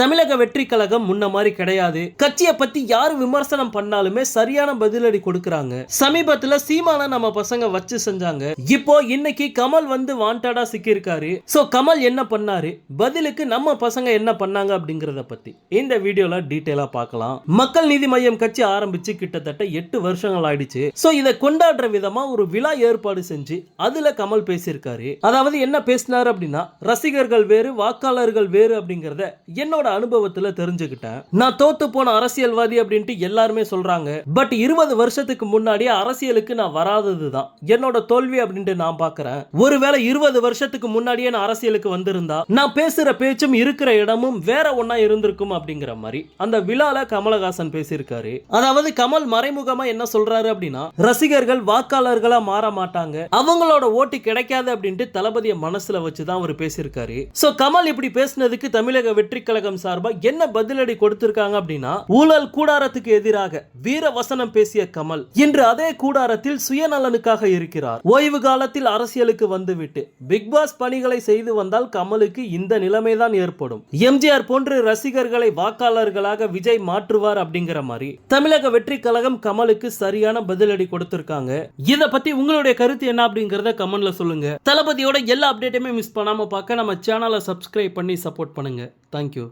தமிழக வெற்றி கழகம் முன்ன மாதிரி கிடையாது. கட்சியை பத்தி யாரு விமர்சனம் பண்ணாலுமே சரியான பதிலடி கொடுக்கறாங்க. சமீபத்துல சீமான நம்ம பசங்க வச்சு செஞ்சாங்க. இப்போ இன்னைக்கு கமல் வந்து வாண்டடா சிக்கியிருக்காரு. சோ கமல் என்ன பண்ணாரு? பதிலுக்கு நம்ம பசங்க என்ன பண்ணாங்க அப்படிங்கறத பத்தி. இந்த வீடியோல டீட்டெயிலா பார்க்கலாம். மக்கள் நீதி மையம் கட்சி ஆரம்பிச்சு கிட்டத்தட்ட எட்டு வருஷங்கள் ஆயிடுச்சு. சோ இதை கொண்டாடுற விதமா ஒரு விழா ஏற்பாடு செஞ்சு அதுல கமல் பேசியிருக்காரு. அதாவது என்ன பேசினாரு அப்படின்னா ரசிகர்கள் வேறு வாக்காளர்கள் வேறு அப்படிங்கறத என்னோட அனுபவத்துல தெரிஞ்சுக்கிட்டேன். நான் தோத்து போன அரசியல்வாதி அப்படின்ட்டு எல்லாருமே சொல்றாங்க. பட் இருபது வருஷத்துக்கு முன்னாடி அரசியலுக்கு நான் வராதது தான் என்னோட தோல்வி அப்படின்ட்டு நான் பாக்குறேன். ஒருவேளை இருபது வருஷத்துக்கு முன்னாடியே நான் அரசியலுக்கு வந்திருந்தா நான் பேசுற பேச்சும் இருக்கிற இடமும் வேற ஒன்னா இருந்திருக்கும் அப்படிங்கிற மாதிரி. அந்த விழால கமலஹாசன் பேசியிருக்காரு. அதாவது கமல் மறைமுகமா என்ன சொல்றாரு அப்படின்னா ரசிகர்கள் வாக்காளர்களா மாற மாட்டாங்க. அவங்களோட ஓட்டு கிடைக்காது அப்படின்ட்டு தளபதியை மனசுல வச்சுதான் அவர் பேசியிருக்காரு. சோ கமல் இப்படி பேசினதுக்கு தமிழக வெற்றி கழகம் சார்பா என்ன பதிலடி கொடுத்திருக்காங்க அப்படின்னா ஊழல் கூடாரத்துக்கு எதிராக வீர வசனம் பேசிய கமல் இன்று அதே கூடாரத்தில் சுயநலனுக்காக இருக்கிறார். ஓய்வு காலத்தில் அரசியலுக்கு வந்துவிட்டு பிக் பாஸ் பணிகளை செய்து வந்தால் கமலுக்கு இந்த நிலைமைதான் ஏற்படும். எம்ஜிஆர் போன்று ரசிகர்களை வாக்காளர்களாக விஜய் மாற்றுவார் அப்படிங்கிற மாதிரி தமிழக வெற்றி கழகம் கமலுக்கு சரியான பதிலடி கொடுத்திருக்காங்க. இத பத்தி உங்களுடைய கருத்து என்ன அப்படிங்கறத கமெண்ட்ல சொல்லுங்க. தளபதியோட எல்லா அப்டேட்டுமே மிஸ் பண்ணாம பார்க்க நம்ம சேனலை சப்ஸ்கிரைப் பண்ணி சப்போர்ட் பண்ணுங்க. தேங்க்யூ